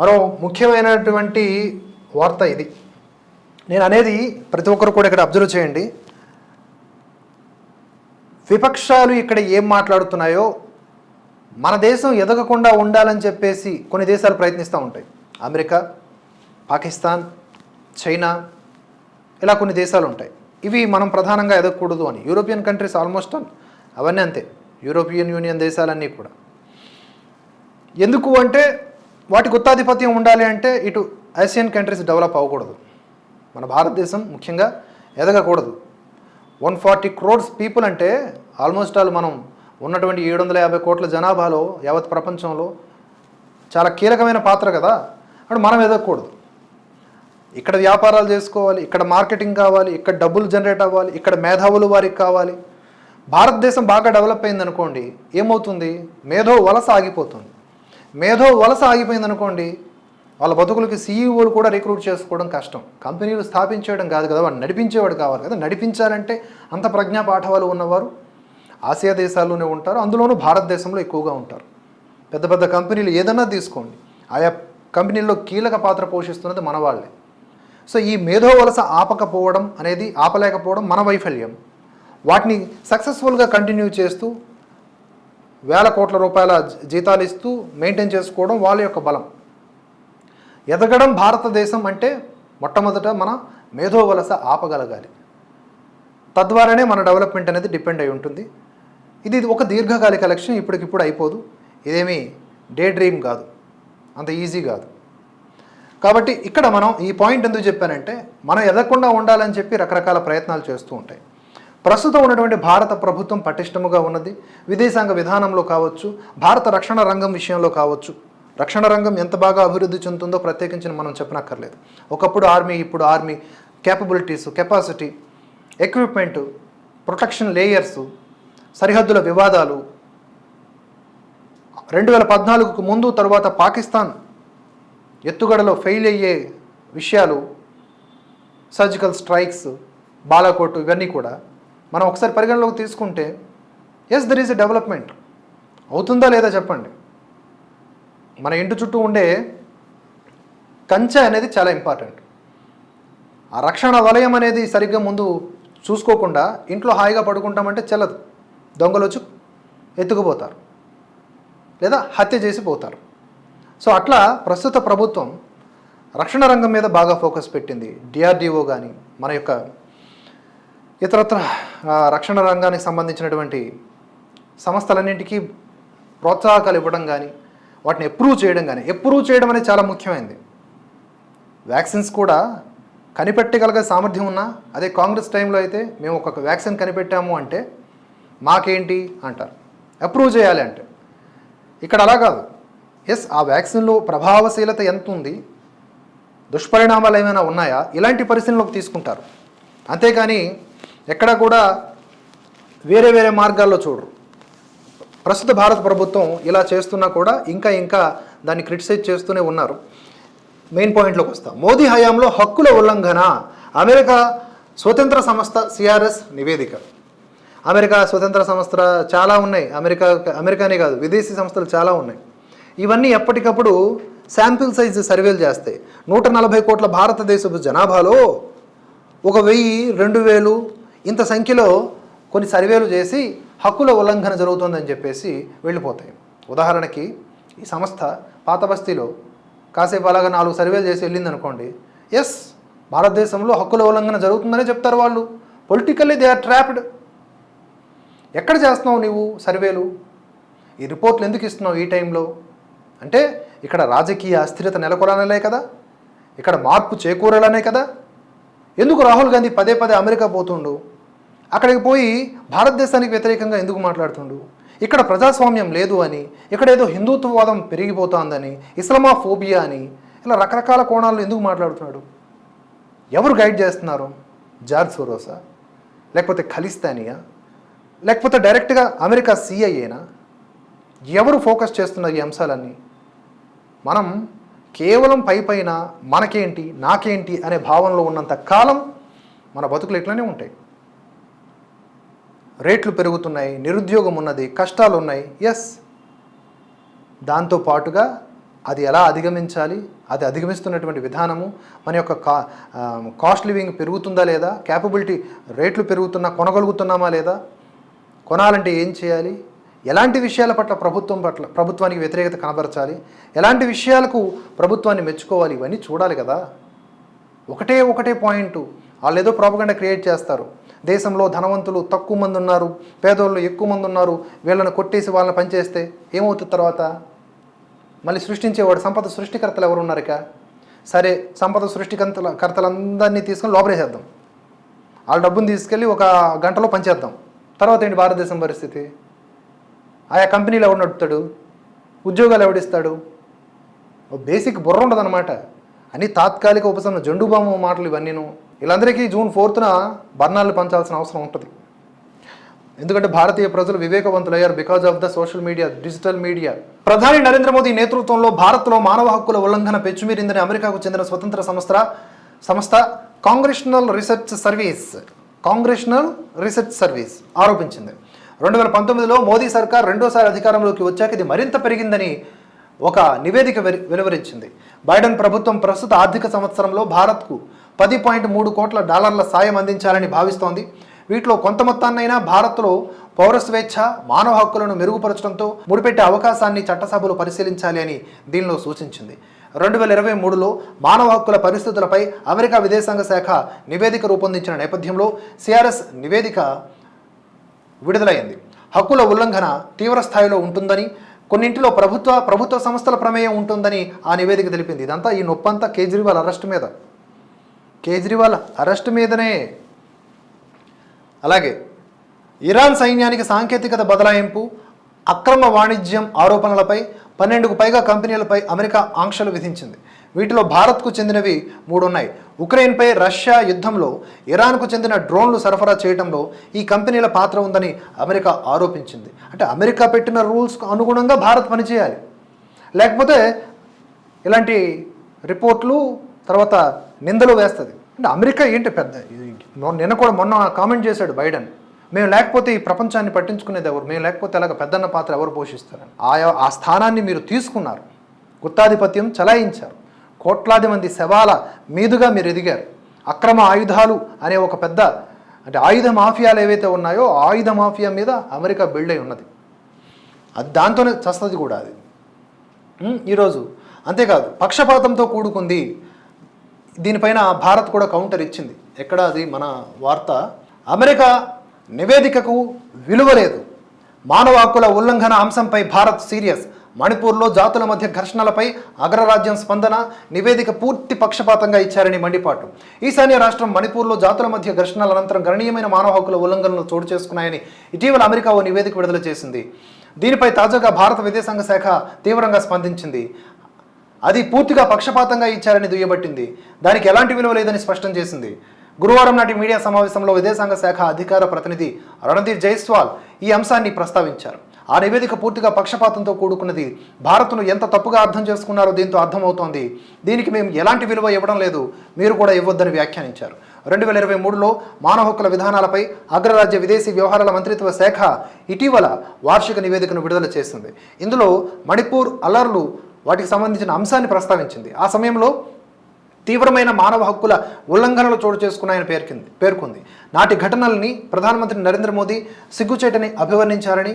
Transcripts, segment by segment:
మరో ముఖ్యమైనటువంటి వార్త ఇది. నేను అనేది ప్రతి ఒక్కరు కూడా ఇక్కడ అబ్జర్వ్ చేయండి. విపక్షాలు ఇక్కడ ఏం మాట్లాడుతున్నాయో మన దేశం ఎదగకుండా ఉండాలని చెప్పేసి కొన్ని దేశాలు ప్రయత్నిస్తూ ఉంటాయి. అమెరికా పాకిస్తాన్ చైనా ఇలా కొన్ని దేశాలు ఉంటాయి. ఇవి మనం ప్రధానంగా ఎదగకూడదు అని. యూరోపియన్ కంట్రీస్ ఆల్మోస్ట్ అవన్నీ అంతే. యూరోపియన్ యూనియన్ దేశాలన్నీ కూడా. ఎందుకు అంటే వాటి గుత్తాధిపత్యం ఉండాలి అంటే ఇటు ఆసియన్ కంట్రీస్ డెవలప్ అవ్వకూడదు. మన భారతదేశం ముఖ్యంగా ఎదగకూడదు. వన్ ఫార్టీ క్రోడ్స్ పీపుల్ అంటే ఆల్మోస్ట్ ఆల్ మనం ఉన్నటువంటి ఏడు వందల యాభై కోట్ల జనాభాలో యావత్ ప్రపంచంలో చాలా కీలకమైన పాత్ర కదా. అంటే మనం ఎదగకూడదు. ఇక్కడ వ్యాపారాలు చేసుకోవాలి ఇక్కడ మార్కెటింగ్ కావాలి ఇక్కడ డబ్బులు జనరేట్ అవ్వాలి ఇక్కడ మేధావులు వారికి కావాలి. భారతదేశం బాగా డెవలప్ అయింది అనుకోండి ఏమవుతుంది? మేధో వలస ఆగిపోతుంది. మేధో వలస ఆగిపోయింది అనుకోండి వాళ్ళ బతుకులకి సీఈఓలు కూడా రిక్రూట్ చేసుకోవడం కష్టం. కంపెనీలు స్థాపించేయడం కాదు కదా వాడు నడిపించేవాడు కావాలి కదా. నడిపించాలంటే అంత ప్రజ్ఞా పాఠవాలు ఉన్నవారు ఆసియా దేశాల్లోనే ఉంటారు అందులోనూ భారతదేశంలో ఎక్కువగా ఉంటారు. పెద్ద పెద్ద కంపెనీలు ఏదన్నా తీసుకోండి. ఆయా కంపెనీల్లో కీలక పాత్ర పోషిస్తున్నది మన వాళ్ళే. సో ఈ మేధో వలస ఆపకపోవడం అనేది ఆపలేకపోవడం మన వైఫల్యం. వాటిని సక్సెస్ఫుల్గా కంటిన్యూ చేస్తూ వేల కోట్ల రూపాయల జీతాలు ఇస్తూ మెయింటైన్ చేసుకోవడం వాళ్ళ యొక్క బలం. ఎదగడం భారతదేశం అంటే మొట్టమొదట మన మేధో వలస ఆపగలగాలి. తద్వారానే మన డెవలప్మెంట్ అనేది డిపెండ్ అయి ఉంటుంది. ఇది ఒక దీర్ఘకాలిక లక్ష్యం ఇప్పటికిప్పుడు అయిపోదు. ఇదేమీ డే డ్రీమ్ కాదు. అంత ఈజీ కాదు. కాబట్టి ఇక్కడ మనం ఈ పాయింట్ ఎందుకు చెప్పానంటే మనం ఎదగకుండా ఉండాలని చెప్పి రకరకాల ప్రయత్నాలు చేస్తూ ఉంటాయి. ప్రస్తుతం ఉన్నటువంటి భారత ప్రభుత్వం పటిష్టముగా ఉన్నది. విదేశాంగ విధానంలో కావచ్చు భారత రక్షణ రంగం విషయంలో కావచ్చు. రక్షణ రంగం ఎంత బాగా అభివృద్ధి చెందుతుందో ప్రత్యేకించి మనం చెప్పనక్కర్లేదు. ఒకప్పుడు ఆర్మీ ఇప్పుడు army capabilities capacity equipment protection layers సరిహద్దుల వివాదాలు. రెండు వేల పద్నాలుగుకు ముందు తరువాత పాకిస్తాన్ ఎత్తుగడలో ఫెయిల్ అయ్యే విషయాలు సర్జికల్ స్ట్రైక్స్ బాలాకోట్ ఇవన్నీ కూడా మనం ఒకసారి పరిగణలోకి తీసుకుంటే yes there is a development అవుతుందా లేదా చెప్పండి? మన ఇంటి చుట్టూ ఉండే కంచె అనేది చాలా ఇంపార్టెంట్ ఆ రక్షణ వలయం అనేది సరిగ్గా ముందు చూసుకోకుండా ఇంట్లో హాయిగా పడుకుంటామంటే చెల్లదు. దొంగలు వచ్చి ఎత్తుకుపోతారు. లేదా హత్య చేసి పోతారు. సో అట్లా ప్రస్తుత ప్రభుత్వం రక్షణ రంగం మీద బాగా ఫోకస్ పెట్టింది. డిఆర్డిఓ కానీ మన యొక్క ఇతరత్ర రక్షణ రంగానికి సంబంధించినటువంటి సంస్థలన్నింటికీ ప్రోత్సాహకాలు ఇవ్వడం కానీ వాటిని అప్రూవ్ చేయడం కానీ అప్రూవ్ చేయడం అనేది చాలా ముఖ్యమైనది వ్యాక్సిన్స్ కూడా కనిపెట్టగలిగే సామర్థ్యం ఉన్నా అదే కాంగ్రెస్ టైంలో అయితే మేము ఒక వ్యాక్సిన్ కనిపెట్టాము అంటే మాకేంటి అంటారు. అప్రూవ్ చేయాలి అంటే. ఇక్కడ అలా కాదు. ఎస్ ఆ వ్యాక్సిన్లో ప్రభావశీలత ఎంత ఉంది? దుష్పరిణామాలు ఏమైనా ఉన్నాయా? ఇలాంటి పరిశీలనలోకి తీసుకుంటారు. అంతేకాని ఎక్కడ కూడా వేరే వేరే మార్గాల్లో చూడరు. ప్రస్తుత భారత ప్రభుత్వం ఇలా చేస్తున్నా కూడా ఇంకా ఇంకా దాన్ని క్రిటిసైజ్ చేస్తూనే ఉన్నారు. మెయిన్ పాయింట్లోకి వస్తాం. మోదీ హయాంలో హక్కుల ఉల్లంఘన. అమెరికా స్వతంత్ర సంస్థ సిఆర్ఎస్ నివేదిక. అమెరికా స్వతంత్ర సంస్థ చాలా ఉన్నాయి. అమెరికా అమెరికానే కాదు విదేశీ సంస్థలు చాలా ఉన్నాయి. ఇవన్నీ ఎప్పటికప్పుడు శాంపిల్ సైజ్ సర్వేలు చేస్తాయి. నూట నలభై కోట్ల భారతదేశపు జనాభాలో ఒక వెయ్యి రెండు వేలు ఇంత సంఖ్యలో కొన్ని సర్వేలు చేసి హక్కుల ఉల్లంఘన జరుగుతుందని చెప్పేసి వెళ్ళిపోతాయి. ఉదాహరణకి ఈ సంస్థ పాత బస్తీలో కాసేపు అలాగా నాలుగు సర్వేలు చేసి వెళ్ళింది అనుకోండి ఎస్ భారతదేశంలో హక్కుల ఉల్లంఘన జరుగుతుందనే చెప్తారు వాళ్ళు. పొలిటికల్లీ దే ఆర్ ట్రాప్డ్ ఎక్కడ చేస్తున్నావు నీవు సర్వేలు? ఈ రిపోర్ట్లు ఎందుకు ఇస్తున్నావు ఈ టైంలో? అంటే ఇక్కడ రాజకీయ అస్థిరత నెలకొలనలే కదా? ఇక్కడ మార్పు చేకూరాలనే కదా? ఎందుకు రాహుల్ గాంధీ పదే పదే అమెరికా పోతుండు? అక్కడికి పోయి భారతదేశానికి వ్యతిరేకంగా ఎందుకు మాట్లాడుతుండు? ఇక్కడ ప్రజాస్వామ్యం లేదు అని ఇక్కడ ఏదో హిందుత్వవాదం పెరిగిపోతోందని ఇస్లామాఫోబియా అని ఇలా రకరకాల కోణాల్లో ఎందుకు మాట్లాడుతున్నాడు? ఎవరు గైడ్ చేస్తున్నారు? జార్జ్ సోరోసా? లేకపోతే ఖలిస్తానియా? లేకపోతే డైరెక్ట్గా అమెరికా సిఐఏనా? ఎవరు ఫోకస్ చేస్తున్నారు ఈ అంశాలన్నీ? మనం కేవలం పై పైన మనకేంటి నాకేంటి అనే భావనలో ఉన్నంత కాలం మన బతుకులు ఇట్లనే ఉంటాయి. రేట్లు పెరుగుతున్నాయి నిరుద్యోగం ఉన్నది కష్టాలు ఉన్నాయి. ఎస్ దాంతో పాటుగా అది ఎలా అధిగమించాలి? అది అధిగమిస్తున్నటువంటి విధానము మన యొక్క కా కాస్ట్ లివింగ్ పెరుగుతుందా లేదా? క్యాపబిలిటీ రేట్లు పెరుగుతున్నా కొనగలుగుతున్నామా లేదా? కొనాలంటే ఏం చేయాలి? ఎలాంటి విషయాల పట్ల ప్రభుత్వం పట్ల ప్రభుత్వానికి వ్యతిరేకత కనబరచాలి? ఎలాంటి విషయాలకు ప్రభుత్వాన్ని మెచ్చుకోవాలి? ఇవన్నీ చూడాలి కదా. ఒకటే ఒకటే పాయింట్. వాళ్ళు ఏదో ప్రాపగండ క్రియేట్ చేస్తారు. దేశంలో ధనవంతులు తక్కువ మంది ఉన్నారు పేదోళ్ళు ఎక్కువ మంది ఉన్నారు వీళ్ళని కొట్టేసి వాళ్ళని పనిచేస్తే ఏమవుతుంది తర్వాత? మళ్ళీ సృష్టించేవాడు సంపద సృష్టికర్తలు ఎవరు ఉన్నారు ఇక? సరే సంపద సృష్టికర్తల కర్తలందరినీ తీసుకొని లోపలేసేద్దాం. వాళ్ళ డబ్బుని తీసుకెళ్ళి ఒక గంటలో పంచేద్దాం. తర్వాత ఏంటి భారతదేశం పరిస్థితి? ఆయా కంపెనీలు ఎవడు నడుపుతాడు? ఉద్యోగాలు ఎవడిస్తాడు ఓ బేసిక్ బుర్ర ఉండదన్నమాట. అన్ని తాత్కాలిక ఉపశమనం జండు మాటలు మాటలు ఇవన్నీను. వీళ్ళందరికీ జూన్ ఫోర్త్న బర్ణాలు పంచాల్సిన అవసరం ఉంటుంది. ఎందుకంటే భారతీయ ప్రజలు వివేకవంతులయ్యారు because of the social media digital media. ప్రధాని నరేంద్ర మోదీ నేతృత్వంలో భారత్లో మానవ హక్కుల ఉల్లంఘన పెచ్చుమీరిందని అమెరికాకు చెందిన స్వతంత్ర సంస్థ సంస్థ congressional research service congressional research service ఆరోపించింది. రెండు వేల పంతొమ్మిదిలో మోదీ సర్కార్ రెండోసారి అధికారంలోకి వచ్చాక ఇది మరింత పెరిగిందని ఒక నివేదిక వెలు- వెలువరించింది. బైడెన్ ప్రభుత్వం ప్రస్తుత ఆర్థిక సంవత్సరంలో భారత్కు పది పాయింట్ మూడు కోట్ల డాలర్ల సాయం అందించాలని భావిస్తోంది. వీటిలో కొంత మొత్తాన్నైనా భారత్లో పౌర స్వేచ్ఛ మానవ హక్కులను మెరుగుపరచడంతో ముడిపెట్టే అవకాశాన్ని చట్టసభలు పరిశీలించాలి అని దీనిలో సూచించింది. రెండు వేల ఇరవై మూడులో మానవ హక్కుల పరిస్థితులపై అమెరికా విదేశాంగ శాఖ నివేదిక రూపొందించిన నేపథ్యంలో సిఆర్ఎస్ నివేదిక విడుదలైంది. హక్కుల ఉల్లంఘన తీవ్ర స్థాయిలో ఉంటుందని కొన్నింటిలో ప్రభుత్వ ప్రభుత్వ సంస్థల ప్రమేయం ఉంటుందని ఆ నివేదిక తెలిపింది. ఇదంతా ఈ నొప్పంతా కేజ్రీవాల్ అరెస్ట్ మీద. కేజ్రీవాల్ అరెస్ట్ మీదనే. అలాగే ఇరాన్ సైన్యానికి సాంకేతికత బదలాయింపు అక్రమ వాణిజ్యం ఆరోపణలపై పన్నెండుకు పైగా కంపెనీలపై అమెరికా ఆంక్షలు విధించింది. వీటిలో భారత్కు చెందినవి మూడు ఉన్నాయి ఉక్రెయిన్పై రష్యా యుద్ధంలో ఇరాన్కు చెందిన డ్రోన్లు సరఫరా చేయడంలో ఈ కంపెనీల పాత్ర ఉందని అమెరికా ఆరోపించింది. అంటే అమెరికా పెట్టిన రూల్స్కు అనుగుణంగా భారత్ పనిచేయాలి. లేకపోతే ఇలాంటి రిపోర్ట్లు తర్వాత నిందలు వేస్తుంది. అంటే అమెరికా ఏంటి పెద్ద నిన్న కూడా మొన్న కామెంట్ చేశాడు బైడెన్. మేము లేకపోతే ఈ ప్రపంచాన్ని పట్టించుకునేది ఎవరు? మేము లేకపోతే అలాగ పెద్దన్న పాత్ర ఎవరు పోషిస్తారని. ఆయా ఆ స్థానాన్ని మీరు తీసుకున్నారు. గుత్తాధిపత్యం చలాయించారు. కోట్లాది మంది శవాల మీదుగా మీరు ఎదిగారు. అక్రమ ఆయుధాలు అనే ఒక పెద్ద అంటే ఆయుధ మాఫియాలు ఏవైతే ఉన్నాయో ఆయుధ మాఫియా మీద అమెరికా బిల్డ్ అయి ఉన్నది. అది దాంతోనే చస్తుంది కూడా అది. ఈరోజు. అంతేకాదు పక్షపాతంతో కూడుకుంది దీనిపైన భారత్ కూడా కౌంటర్ ఇచ్చింది. ఎక్కడ అది మన వార్త. అమెరికా నివేదికకు విలువ లేదు మానవ హక్కుల ఉల్లంఘన అంశంపై భారత్ సీరియస్. మణిపూర్లో జాతుల మధ్య ఘర్షణలపై అగ్రరాజ్యం స్పందన నివేదిక పూర్తి పక్షపాతంగా ఇచ్చారని మండిపాటు. ఈశాన్య రాష్ట్రం మణిపూర్లో జాతుల మధ్య ఘర్షణల అనంతరం గణనీయమైన మానవ హక్కుల ఉల్లంఘనలు చోటు చేసుకున్నాయని ఇటీవల అమెరికా ఓ నివేదిక విడుదల చేసింది. దీనిపై తాజాగా భారత విదేశాంగ శాఖ తీవ్రంగా స్పందించింది. అది పూర్తిగా పక్షపాతంగా ఇచ్చారని దుయ్యబట్టింది. దానికి ఎలాంటి విలువ లేదని స్పష్టం చేసింది. గురువారం నాటి మీడియా సమావేశంలో విదేశాంగ శాఖ అధికార ప్రతినిధి రణదీప్ జైస్వాల్ ఈ అంశాన్ని ప్రస్తావించారు. ఆ నివేదిక పూర్తిగా పక్షపాతంతో కూడుకున్నది భారత్ను ఎంత తప్పుగా అర్థం చేసుకున్నారో దీంతో అర్థమవుతోంది. దీనికి మేము ఎలాంటి విలువ ఇవ్వడం లేదు. మీరు కూడా ఇవ్వద్దని వ్యాఖ్యానించారు. రెండు వేల ఇరవై మూడులో మానవ హక్కుల విధానాలపై అగ్రరాజ్య విదేశీ వ్యవహారాల మంత్రిత్వ శాఖ ఇటీవల వార్షిక నివేదికను విడుదల చేసింది. ఇందులో మణిపూర్ అల్లర్లు వాటికి సంబంధించిన అంశాన్ని ప్రస్తావించింది. ఆ సమయంలో తీవ్రమైన మానవ హక్కుల ఉల్లంఘనలు చోటు చేసుకున్నాయని పేర్కొంది పేర్కొంది. నాటి ఘటనల్ని ప్రధానమంత్రి నరేంద్ర మోదీ సిగ్గుచేటని అభివర్ణించారని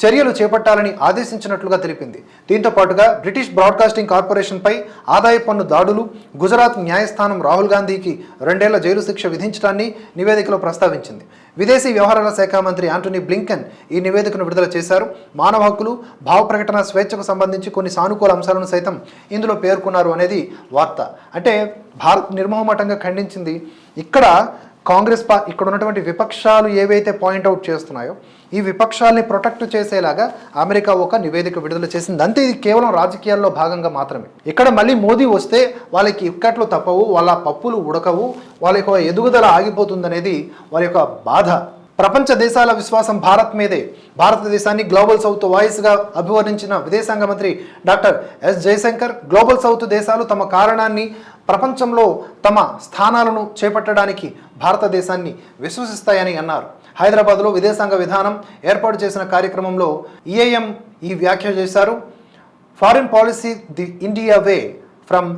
చర్యలు చేపట్టాలని ఆదేశించినట్లుగా తెలిపింది. దీంతో పాటుగా బ్రిటిష్ బ్రాడ్కాస్టింగ్ కార్పొరేషన్పై ఆదాయ పన్ను దాడులు గుజరాత్ న్యాయస్థానం రాహుల్ గాంధీకి రెండేళ్ళ జైలు శిక్ష విధించడాన్ని నివేదికలో ప్రస్తావించింది. విదేశీ వ్యవహారాల శాఖ మంత్రి ఆంటోనీ బ్లింకెన్ ఈ నివేదికను విడుదల చేశారు. మానవ హక్కులు భావ ప్రకటన స్వేచ్ఛకు సంబంధించి కొన్ని సానుకూల అంశాలను సైతం ఇందులో పేర్కొన్నారు అనేది వార్త. అంటే భారత్ నిర్మోహమాటంగా ఖండించింది. ఇక్కడ కాంగ్రెస్ పా ఇక్కడ ఉన్నటువంటి విపక్షాలు ఏవైతే పాయింట్అవుట్ చేస్తున్నాయో ఈ విపక్షాల్ని ప్రొటెక్ట్ చేసేలాగా అమెరికా ఒక నివేదిక విడుదల చేసింది. అంతే ఇది కేవలం రాజకీయాల్లో భాగంగా మాత్రమే. ఇక్కడ మళ్ళీ మోదీ వస్తే వాళ్ళకి ఇక్కట్లు తప్పవు వాళ్ళ పప్పులు ఉడకవు వాళ్ళ యొక్క ఎదుగుదల ఆగిపోతుందనేది వాళ్ళ యొక్క బాధ. ప్రపంచ దేశాల విశ్వాసం భారత్ మీదే. భారతదేశాన్ని గ్లోబల్ సౌత్ వాయిస్గా అభివర్ణించిన విదేశాంగ మంత్రి doctor S Jaishankar global south దేశాలు తమ కారణాన్ని ప్రపంచంలో తమ స్థానాలను చేపట్టడానికి భారతదేశాన్ని విశ్వసిస్తాయని అన్నారు. హైదరాబాద్లో విదేశాంగ విధానం ఏర్పాటు చేసిన కార్యక్రమంలో ఈఏఎం ఈ వ్యాఖ్య చేశారు. Foreign policy the India way from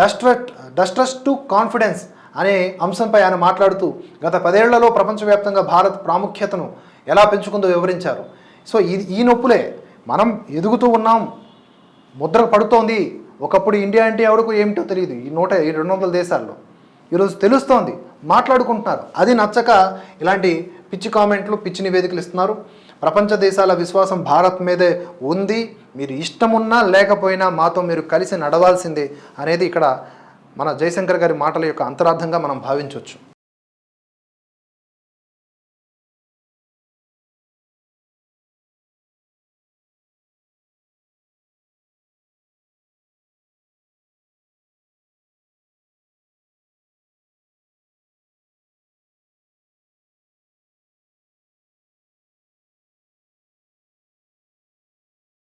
distrust distrust to confidence అనే అంశంపై ఆయన మాట్లాడుతూ గత పదేళ్ళలో ప్రపంచవ్యాప్తంగా భారత్ ప్రాముఖ్యతను ఎలా పెంచుకుందో వివరించారు. సో ఇది ఈ నొప్పులే మనం ఎదుగుతూ ఉన్నాం ముద్ర పడుతోంది ఒకప్పుడు ఇండియా అంటే ఎవరికి ఏమిటో తెలియదు ఈ నూట ఈ రెండు వందల దేశాల్లో. ఈరోజు తెలుస్తోంది మాట్లాడుకుంటున్నారు. అది నచ్చక ఇలాంటి పిచ్చి కామెంట్లు పిచ్చి నివేదికలు ఇస్తున్నారు. ప్రపంచ దేశాల విశ్వాసం భారత్ మీదే ఉంది మీరు ఇష్టమున్నా లేకపోయినా మాతో మీరు కలిసి నడవాల్సిందే అనేది ఇక్కడ మన జయశంకర్ గారి మాటల యొక్క అంతరార్థంగా మనం భావించవచ్చు.